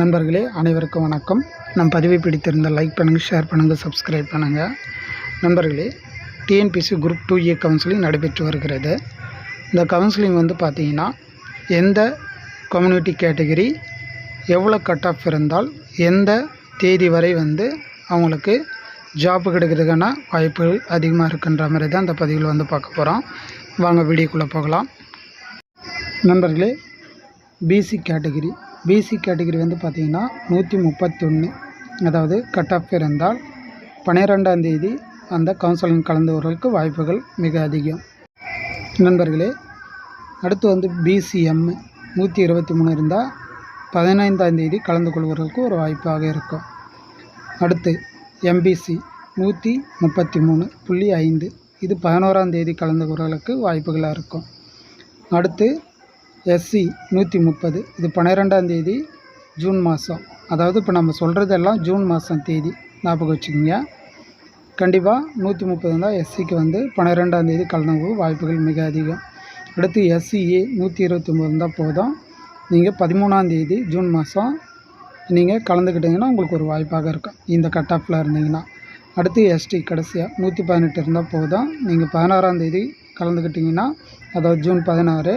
நண்பர்களே அனைவருக்கும் வணக்கம். நம் பதிவை பிடித்திருந்த லைக் பண்ணுங்கள் ஷேர் பண்ணுங்கள் சப்ஸ்கிரைப் பண்ணுங்கள் நண்பர்களே TNPSC group two A counselling நடைபெற்று வருகிறது. இந்த கவுன்சிலிங் வந்து பார்த்தீங்கன்னா எந்த கம்யூனிட்டி கேட்டகரி எவ்வளோ கட் ஆஃப் இருந்தால் எந்த தேதி வரை வந்து அவங்களுக்கு ஜாப் கிடைக்கிறதுக்கான வாய்ப்புகள் அதிகமாக இருக்குன்ற மாதிரி தான் இந்த பதிவில் வந்து பார்க்க போகிறோம் வாங்க வீடியோக்குள்ளே போகலாம். நண்பர்களே பிசி கேட்டகிரி பிசி கேட்டகிரி வந்து பார்த்திங்கன்னா நூற்றி முப்பத்தொன்று அதாவது கட் ஆஃப் இருந்தால் பன்னிரெண்டாம் தேதி அந்த கவுன்சிலிங் கலந்துவர்களுக்கு வாய்ப்புகள் மிக அதிகம். நண்பர்களே அடுத்து வந்து பிசிஎம் நூற்றி இருபத்தி மூணு இருந்தால் பதினைந்தாம் தேதி கலந்து கொள்வதற்கு ஒரு வாய்ப்பாக இருக்கும். அடுத்து எம்பிசி நூற்றி முப்பத்தி மூணு புள்ளி ஐந்து. இது பதினோராம் தேதி கலந்து வாய்ப்புகளாக இருக்கும். அடுத்து எஸ்சி நூற்றி முப்பது. இது பன்னிரெண்டாம் தேதி ஜூன் மாதம். அதாவது இப்போ நம்ம சொல்கிறதெல்லாம் ஜூன் மாதம் தேதி. ஞாபகம் வச்சுக்கோங்க. கண்டிப்பாக நூற்றி முப்பது இருந்தால் எஸ்சிக்கு வந்து பன்னிரெண்டாம் தேதி கலந்து வாய்ப்புகள் மிக அதிகம். அடுத்து எஸ்சிஏ நூற்றி இருபத்தொம்பது இருந்தால் போதும். நீங்கள் பதிமூணாம் தேதி ஜூன் மாதம் நீங்கள் கலந்துக்கிட்டிங்கன்னா உங்களுக்கு ஒரு வாய்ப்பாக இருக்கும். இந்த கட் ஆஃபில் இருந்தீங்கன்னா. அடுத்து எஸ்டி கடைசியாக நூற்றி பதினெட்டு இருந்தால் போதும். நீங்கள் பதினாறாம் தேதி கலந்துக்கிட்டிங்கன்னா அதாவது ஜூன் பதினாறு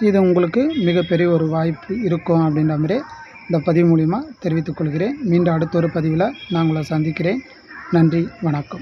இது உங்களுக்கு மிகப்பெரிய ஒரு வாய்ப்பு இருக்கும் அப்படின்ற மாதிரி இந்த பதிவு மூலிமா தெரிவித்துக் கொள்கிறேன். மீண்டும் அடுத்த ஒரு பதிவில் நான் உங்களை சந்திக்கிறேன். நன்றி வணக்கம்.